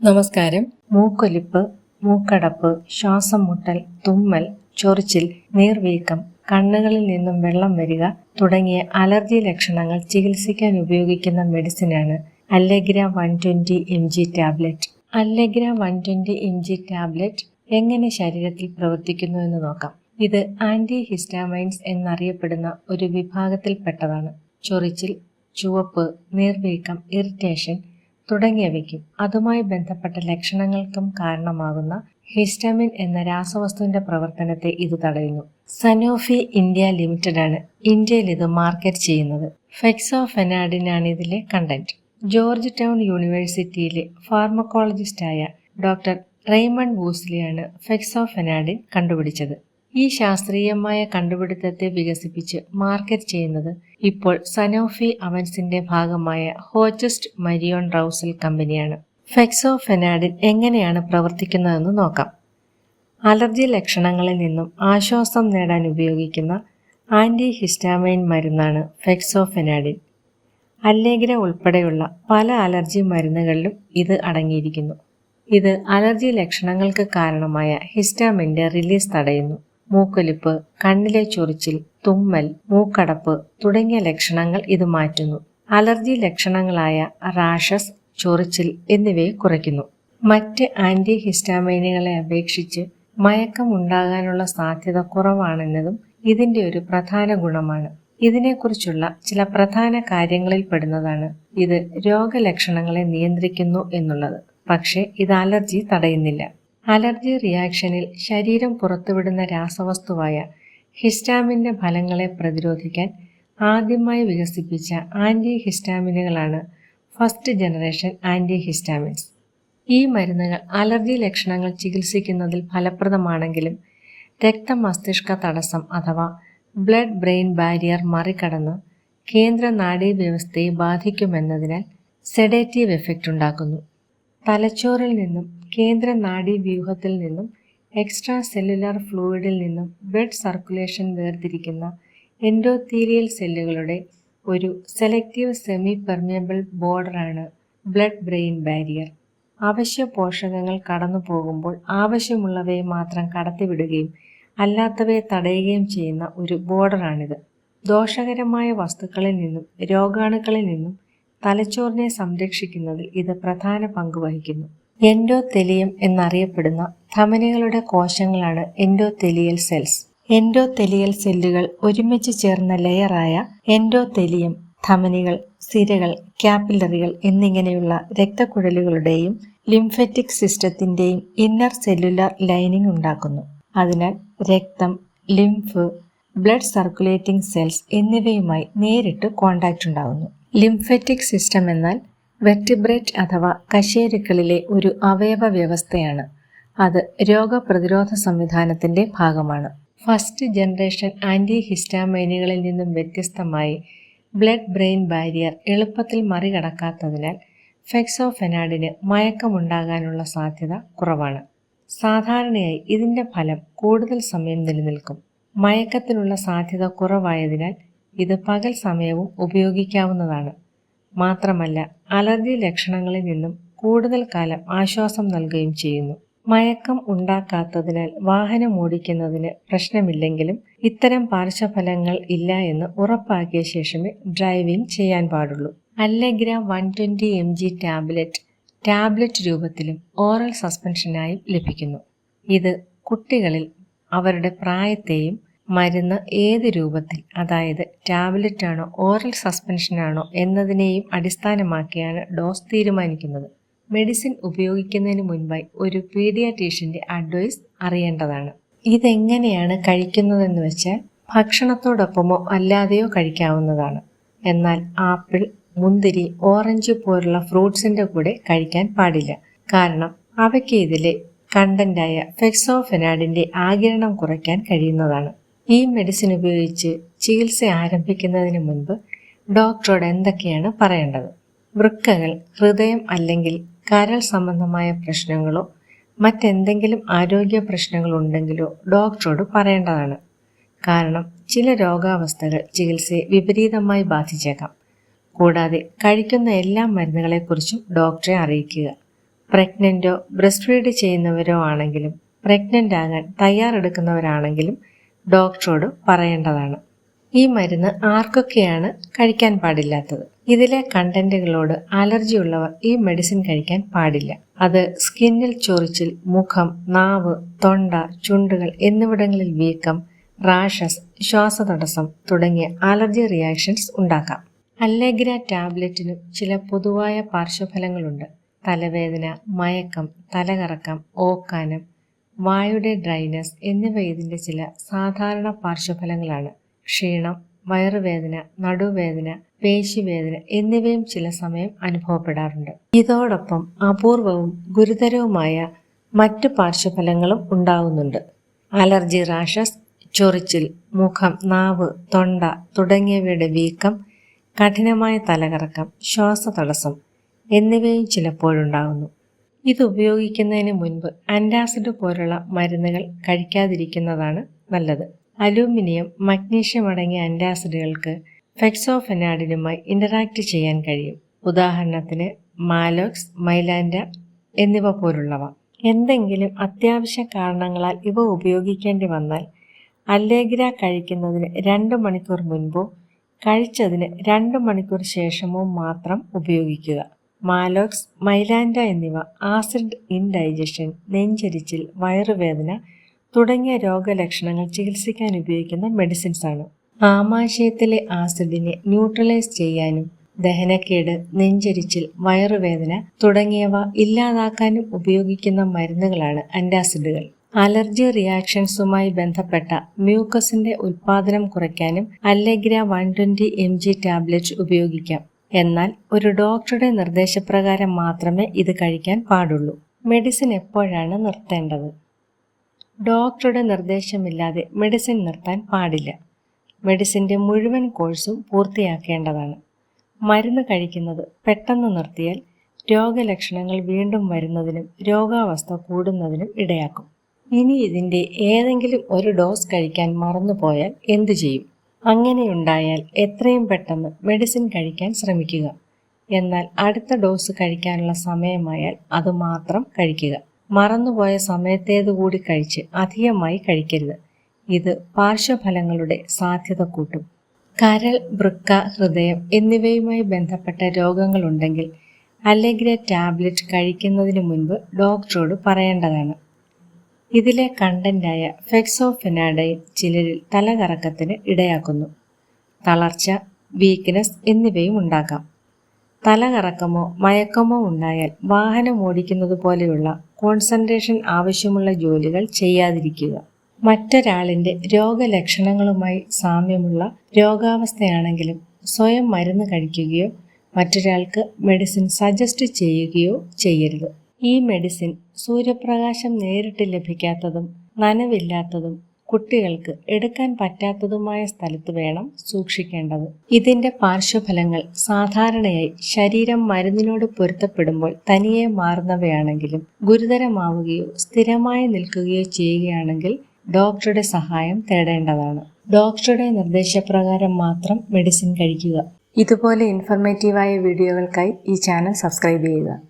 നമസ്കാരം. മൂക്കൊലിപ്പ് മൂക്കടപ്പ് ശ്വാസം മുട്ടൽ തുമ്മൽ ചൊറിച്ചിൽ നീർവീക്കം കണ്ണുകളിൽ നിന്നും വെള്ളം വരിക തുടങ്ങിയ അലർജി ലക്ഷണങ്ങൾ ചികിത്സിക്കാൻ ഉപയോഗിക്കുന്ന മെഡിസിനാണ് Allegra one twenty M G tablet. Allegra one twenty M G tablet എങ്ങനെ ശരീരത്തിൽ പ്രവർത്തിക്കുന്നു എന്ന് നോക്കാം. ഇത് ആന്റി ഹിസ്റ്റാമൈൻസ് എന്നറിയപ്പെടുന്ന ഒരു വിഭാഗത്തിൽപ്പെട്ടതാണ്. ചൊറിച്ചിൽ ചുവപ്പ് നീർവീക്കം ഇറിറ്റേഷൻ തുടങ്ങിയവയ്ക്കും അതുമായി ബന്ധപ്പെട്ട ലക്ഷണങ്ങൾക്കും കാരണമാകുന്ന ഹിസ്റ്റമിൻ എന്ന രാസവസ്തുവിന്റെ പ്രവർത്തനത്തെ ഇത് തടയുന്നു. സനോഫി ഇന്ത്യ ലിമിറ്റഡ് ആണ് ഇന്ത്യയിൽ ഇത് മാർക്കറ്റ് ചെയ്യുന്നത്. ഫെക്സോഫെനാഡിനാണ് ഇതിലെ കണ്ടന്റ്. ജോർജ് ടൗൺ യൂണിവേഴ്സിറ്റിയിലെ ഫാർമക്കോളജിസ്റ്റായ ഡോക്ടർ റെയ്മണ്ട് വൂസ്ലിയാണ് ഫെക്സോഫെനാഡിൻ കണ്ടുപിടിച്ചത്. ഈ ശാസ്ത്രീയമായ കണ്ടുപിടുത്തത്തെ വികസിപ്പിച്ച് മാർക്കറ്റ് ചെയ്യുന്നത് ഇപ്പോൾ സനോഫി അവൻസിന്റെ ഭാഗമായ ഹോച്ചസ്റ്റ് മരിയോൺ റൗസൽ കമ്പനിയാണ്. ഫെക്സോഫെനാഡിൻ എങ്ങനെയാണ് പ്രവർത്തിക്കുന്നതെന്ന് നോക്കാം. അലർജി ലക്ഷണങ്ങളിൽ നിന്നും ആശ്വാസം നേടാൻ ഉപയോഗിക്കുന്ന ആന്റി ഹിസ്റ്റാമൈൻ മരുന്നാണ് ഫെക്സോഫെനാഡിൻ. അല്ലേഗ്ര ഉൾപ്പെടെയുള്ള പല അലർജി മരുന്നുകളിലും ഇത് അടങ്ങിയിരിക്കുന്നു. ഇത് അലർജി ലക്ഷണങ്ങൾക്ക് കാരണമായ ഹിസ്റ്റാമിന്റെ റിലീസ് തടയുന്നു. മൂക്കൊലിപ്പ് കണ്ണിലെ ചൊറിച്ചിൽ തുമ്മൽ മൂക്കടപ്പ് തുടങ്ങിയ ലക്ഷണങ്ങൾ ഇത് മാറ്റുന്നു. അലർജി ലക്ഷണങ്ങളായ റാഷസ് ചൊറിച്ചിൽ എന്നിവയെ കുറയ്ക്കുന്നു. മറ്റ് ആന്റി ഹിസ്റ്റാമൈനുകളെ അപേക്ഷിച്ച് മയക്കം ഉണ്ടാകാനുള്ള സാധ്യത കുറവാണെന്നതും ഇതിന്റെ ഒരു പ്രധാന ഗുണമാണ്. ഇതിനെക്കുറിച്ചുള്ള ചില പ്രധാന കാര്യങ്ങളിൽ പെടുന്നതാണ് ഇത് രോഗലക്ഷണങ്ങളെ നിയന്ത്രിക്കുന്നു എന്നുള്ളത്. പക്ഷേ ഇത് അലർജി തടയുന്നില്ല. അലർജി റിയാക്ഷനിൽ ശരീരം പുറത്തുവിടുന്ന രാസവസ്തുവായ ഹിസ്റ്റാമിന്റെ ഫലങ്ങളെ പ്രതിരോധിക്കാൻ ആദ്യമായി വികസിപ്പിച്ച ആന്റി ഹിസ്റ്റാമിനുകളാണ് ഫസ്റ്റ് ജനറേഷൻ ആന്റി ഹിസ്റ്റാമിൻസ് ഈ മരുന്നുകൾ അലർജി ലക്ഷണങ്ങൾ ചികിത്സിക്കുന്നതിൽ ഫലപ്രദമാണെങ്കിലും രക്തമസ്തിഷ്ക തടസ്സം അഥവാ ബ്ലഡ് ബ്രെയിൻ ബാരിയർ മറികടന്ന് കേന്ദ്ര നാഡീവ്യവസ്ഥയെ ബാധിക്കുമെന്നതിനാൽ സെഡേറ്റീവ് എഫക്റ്റ് ഉണ്ടാക്കുന്നു. തലച്ചോറിൽ നിന്നും കേന്ദ്ര നാഡീവ്യൂഹത്തിൽ നിന്നും എക്സ്ട്രാ സെല്ലുലാർ ഫ്ലൂയിഡിൽ നിന്നും ബ്ലഡ് സർക്കുലേഷൻ വേർതിരിക്കുന്ന എൻഡോത്തീലിയൽ സെല്ലുകളുടെ ഒരു സെലക്റ്റീവ് സെമി പെർമിയബിൾ ബോർഡറാണ് ബ്ലഡ് ബ്രെയിൻ ബാരിയർ. അവശ്യ പോഷകങ്ങൾ കടന്നു പോകുമ്പോൾ ആവശ്യമുള്ളവയെ മാത്രം കടത്തിവിടുകയും അല്ലാത്തവയെ തടയുകയും ചെയ്യുന്ന ഒരു ബോർഡറാണിത്. ദോഷകരമായ വസ്തുക്കളിൽ നിന്നും രോഗാണുക്കളിൽ നിന്നും തലച്ചോറിനെ സംരക്ഷിക്കുന്നതിൽ ഇത് പ്രധാന പങ്ക് വഹിക്കുന്നു. എൻഡോതെലിയം എന്നറിയപ്പെടുന്ന ധമനികളുടെ കോശങ്ങളാണ് എൻഡോതെലിയൽ സെൽസ്. എൻഡോതെലിയൽ സെല്ലുകൾ ഒരുമിച്ച് ചേർന്ന ലെയറായ എൻഡോതെലിയം ധമനികൾ സിരകൾ ക്യാപ്പിലറികൾ എന്നിങ്ങനെയുള്ള രക്തക്കുഴലുകളുടെയും ലിംഫറ്റിക് സിസ്റ്റത്തിന്റെയും ഇന്നർ സെല്ലുലാർ ലൈനിങ് ഉണ്ടാക്കുന്നു. അതിനാൽ രക്തം ലിംഫ് ബ്ലഡ് സർക്കുലേറ്റിംഗ് സെൽസ് എന്നിവയുമായി നേരിട്ട് കോണ്ടാക്ട് ഉണ്ടാകുന്നു. ലിംഫറ്റിക് സിസ്റ്റം എന്നാൽ വെർട്ടിബ്രേറ്റ് അഥവാ കശേരുക്കളിലെ ഒരു അവയവ വ്യവസ്ഥയാണ്. അത് രോഗപ്രതിരോധ സംവിധാനത്തിന്റെ ഭാഗമാണ്. ഫസ്റ്റ് ജനറേഷൻ ആന്റി ഹിസ്റ്റാമൈനുകളിൽ നിന്നും വ്യത്യസ്തമായി ബ്ലഡ് ബ്രെയിൻ ബാരിയർ എളുപ്പത്തിൽ മറികടക്കാത്തതിനാൽ ഫെക്സോഫെനാഡിന് മയക്കമുണ്ടാകാനുള്ള സാധ്യത കുറവാണ്. സാധാരണയായി ഇതിന്റെ ഫലം കൂടുതൽ സമയം നിലനിൽക്കും. മയക്കത്തിനുള്ള സാധ്യത കുറവായതിനാൽ ഇത് പകൽ സമയവും ഉപയോഗിക്കാവുന്നതാണ്. മാത്രമല്ല അലർജി ലക്ഷണങ്ങളിൽ നിന്നും കൂടുതൽ കാലം ആശ്വാസം നൽകുകയും ചെയ്യുന്നു. മയക്കം ഉണ്ടാക്കാത്തതിനാൽ വാഹനം ഓടിക്കുന്നതിന് പ്രശ്നമില്ലെങ്കിലും ഇത്തരം പാർശ്വഫലങ്ങൾ ഇല്ല എന്ന് ഉറപ്പാക്കിയ ശേഷമേ ഡ്രൈവിംഗ് ചെയ്യാൻ പാടുള്ളൂ. Allegra one twenty M G tablet tablet രൂപത്തിലും ഓറൽ സസ്പെൻഷനായും ലഭിക്കുന്നു. ഇത് കുട്ടികളിൽ അവരുടെ പ്രായത്തെയും മരുന്ന് ഏത് രൂപത്തിൽ അതായത് ടാബ്ലറ്റ് ആണോ ഓറൽ സസ്പെൻഷനാണോ എന്നതിനെയും അടിസ്ഥാനമാക്കിയാണ് ഡോസ് തീരുമാനിക്കുന്നത്. മെഡിസിൻ ഉപയോഗിക്കുന്നതിന് മുൻപായി ഒരു പീഡിയാട്രീഷ്യന്റെ അഡ്വൈസ് അറിയേണ്ടതാണ്. ഇതെങ്ങനെയാണ് കഴിക്കുന്നതെന്ന് വെച്ചാൽ ഭക്ഷണത്തോടൊപ്പമോ അല്ലാതെയോ കഴിക്കാവുന്നതാണ്. എന്നാൽ ആപ്പിൾ മുന്തിരി ഓറഞ്ച് പോലുള്ള ഫ്രൂട്ട്സിന്റെ കൂടെ കഴിക്കാൻ പാടില്ല. കാരണം അവയ്ക്ക് ഇതിലെ കണ്ടന്റായ ഫെക്സോഫെനാഡിന്റെ ആകിരണം കുറയ്ക്കാൻ കഴിയുന്നതാണ്. ഈ മെഡിസിൻ ഉപയോഗിച്ച് ചികിത്സ ആരംഭിക്കുന്നതിന് മുൻപ് ഡോക്ടറോട് എന്തൊക്കെയാണ് പറയേണ്ടത്? വൃക്കകൾ ഹൃദയം അല്ലെങ്കിൽ കരൾ സംബന്ധമായ പ്രശ്നങ്ങളോ മറ്റെന്തെങ്കിലും ആരോഗ്യ പ്രശ്നങ്ങളുണ്ടെങ്കിലോ ഡോക്ടറോട് പറയേണ്ടതാണ്. കാരണം ചില രോഗാവസ്ഥകൾ ചികിത്സയെ വിപരീതമായി ബാധിച്ചേക്കാം. കൂടാതെ കഴിക്കുന്ന എല്ലാ മരുന്നുകളെക്കുറിച്ചും ഡോക്ടറെ അറിയിക്കുക. പ്രഗ്നന്റോ ബ്രസ്റ്റ് ഫീഡ് ചെയ്യുന്നവരോ ആണെങ്കിലും പ്രഗ്നന്റ് ആകാൻ തയ്യാറെടുക്കുന്നവരാണെങ്കിലും ഡോക്ടറോട് പറയേണ്ടതാണ്. ഈ മരുന്ന് ആർക്കൊക്കെയാണ് കഴിക്കാൻ പാടില്ലാത്തത്? ഇതിലെ കണ്ടന്റുകളോട് അലർജി ഉള്ളവർ ഈ മെഡിസിൻ കഴിക്കാൻ പാടില്ല. അത് സ്കിന്നിൽ ചൊറിച്ചിൽ മുഖം നാവ് തൊണ്ട ചുണ്ടുകൾ എന്നിവിടങ്ങളിൽ വീക്കം റാഷസ് ശ്വാസതടസ്സം തുടങ്ങിയ അലർജി റിയാക്ഷൻസ് ഉണ്ടാക്കാം. അല്ലെഗ്ര ടാബ്ലറ്റിനും ചില പൊതുവായ പാർശ്വഫലങ്ങളുണ്ട്. തലവേദന മയക്കം തലകറക്കം ഓക്കാനം വായുടെ ഡ്രൈനസ് എന്നിവ ഇതിന്റെ ചില സാധാരണ പാർശ്വഫലങ്ങളാണ്. ക്ഷീണം വയറുവേദന നടുവേദന പേശിവേദന എന്നിവയും ചില സമയം അനുഭവപ്പെടാറുണ്ട്. ഇതോടൊപ്പം അപൂർവവും ഗുരുതരവുമായ മറ്റ് പാർശ്വഫലങ്ങളും ഉണ്ടാകുന്നുണ്ട് അലർജി റാഷസ് ചൊറിച്ചിൽ മുഖം നാവ് തൊണ്ട തുടങ്ങിയവയുടെ വീക്കം കഠിനമായ തലകറക്കം ശ്വാസതടസ്സം എന്നിവയും ചിലപ്പോഴുണ്ടാകുന്നു ഇത് ഉപയോഗിക്കുന്നതിന് മുൻപ് ആന്റാസിഡ് പോലുള്ള മരുന്നുകൾ കഴിക്കാതിരിക്കുന്നതാണ് നല്ലത്. അലൂമിനിയം മഗ്നീഷ്യം അടങ്ങിയ ആന്റാസിഡുകൾക്ക് ഫെക്സോഫെനാഡിനുമായി ഇന്ററാക്ട് ചെയ്യാൻ കഴിയും. ഉദാഹരണത്തിന് മാലോക്സ് മൈലാൻഡ എന്നിവ പോലുള്ളവ. എന്തെങ്കിലും അത്യാവശ്യ കാരണങ്ങളാൽ ഇവ ഉപയോഗിക്കേണ്ടി വന്നാൽ അല്ലേഗ്ര കഴിക്കുന്നതിന് രണ്ട് മണിക്കൂർ മുൻപോ കഴിച്ചതിന് രണ്ട് മണിക്കൂർ ശേഷമോ മാത്രം ഉപയോഗിക്കുക. മാലോക്സ് മൈലാൻഡ എന്നിവ ആസിഡ് ഇൻഡൈജഷൻ നെഞ്ചരിച്ചിൽ വയറുവേദന തുടങ്ങിയ രോഗലക്ഷണങ്ങൾ ചികിത്സിക്കാൻ ഉപയോഗിക്കുന്ന മെഡിസിൻസ് ആണ്. ആമാശയത്തിലെ ആസിഡിനെ ന്യൂട്രലൈസ് ചെയ്യാനും ദഹനക്കേട് നെഞ്ചരിച്ചിൽ വയറുവേദന തുടങ്ങിയവ ഇല്ലാതാക്കാനും ഉപയോഗിക്കുന്ന മരുന്നുകളാണ് അന്റാസിഡുകൾ അലർജി റിയാക്ഷൻസുമായി ബന്ധപ്പെട്ട മ്യൂക്കസിന്റെ ഉൽപാദനം കുറയ്ക്കാനും Allegra one twenty M G tablet ഉപയോഗിക്കാം. എന്നാൽ ഒരു ഡോക്ടറുടെ നിർദ്ദേശപ്രകാരം മാത്രമേ ഇത് കഴിക്കാൻ പാടുള്ളൂ. മെഡിസിൻ എപ്പോഴാണ് നിർത്തേണ്ടത്? ഡോക്ടറുടെ നിർദ്ദേശമില്ലാതെ മെഡിസിൻ നിർത്താൻ പാടില്ല. മെഡിസിന്റെ മുഴുവൻ കോഴ്സും പൂർത്തിയാക്കേണ്ടതാണ്. മരുന്ന് കഴിക്കുന്നത് പെട്ടെന്ന് നിർത്തിയാൽ രോഗലക്ഷണങ്ങൾ വീണ്ടും വരുന്നതിനും രോഗാവസ്ഥ കൂടുന്നതിനും ഇടയാക്കും. ഇനി ഇതിന്റെ ഏതെങ്കിലും ഒരു ഡോസ് കഴിക്കാൻ മറന്നുപോയാൽ എന്തു ചെയ്യും? അങ്ങനെയുണ്ടായാൽ എത്രയും പെട്ടെന്ന് മെഡിസിൻ കഴിക്കാൻ ശ്രമിക്കുക. എന്നാൽ അടുത്ത ഡോസ് കഴിക്കാനുള്ള സമയമായാൽ അത് മാത്രം കഴിക്കുക. മറന്നുപോയ സമയത്തേതുകൂടി കഴിച്ച് അധികമായി കഴിക്കരുത്. ഇത് പാർശ്വഫലങ്ങളുടെ സാധ്യത കൂട്ടും. കരൾ വൃക്ക ഹൃദയം എന്നിവയുമായി ബന്ധപ്പെട്ട രോഗങ്ങളുണ്ടെങ്കിൽ അല്ലെങ്കിൽ ടാബ്ലറ്റ് കഴിക്കുന്നതിന് മുൻപ് ഡോക്ടറോട് പറയേണ്ടതാണ്. ഇതിലെ കണ്ടന്റായ ഫെക്സോഫെനാഡൈൻ ചിലരിൽ തലകറക്കത്തിന് ഇടയാക്കുന്നു. തളർച്ച വീക്ക്നെസ് എന്നിവയും ഉണ്ടാക്കാം തലകറക്കമോ മയക്കമോ ഉണ്ടായാൽ വാഹനം ഓടിക്കുന്നത് പോലെയുള്ള കോൺസെൻട്രേഷൻ ആവശ്യമുള്ള ജോലികൾ ചെയ്യാതിരിക്കുക. മറ്റൊരാളിന്റെ രോഗലക്ഷണങ്ങളുമായി സാമ്യമുള്ള രോഗാവസ്ഥയാണെങ്കിലും സ്വയം മരുന്ന് കഴിക്കുകയോ മറ്റൊരാൾക്ക് മെഡിസിൻ സജസ്റ്റ് ചെയ്യുകയോ ചെയ്യരുത്. ഈ മെഡിസിൻ സൂര്യപ്രകാശം നേരിട്ട് ലഭിക്കാത്തതും നനവില്ലാത്തതും കുട്ടികൾക്ക് എടുക്കാൻ പറ്റാത്തതുമായ സ്ഥലത്ത് വേണം സൂക്ഷിക്കേണ്ടത്. ഇതിന്റെ പാർശ്വഫലങ്ങൾ സാധാരണയായി ശരീരം മരുന്നിനോട് പൊരുത്തപ്പെടുമ്പോൾ തനിയെ മാറുന്നവയാണെങ്കിലും ഗുരുതരമാവുകയോ സ്ഥിരമായി നിൽക്കുകയോ ചെയ്യുകയാണെങ്കിൽ ഡോക്ടറുടെ സഹായം തേടേണ്ടതാണ്. ഡോക്ടറുടെ നിർദ്ദേശപ്രകാരം മാത്രം മെഡിസിൻ കഴിക്കുക. ഇതുപോലെ ഇൻഫർമേറ്റീവായ വീഡിയോകൾക്കായി ഈ ചാനൽ സബ്സ്ക്രൈബ് ചെയ്യുക.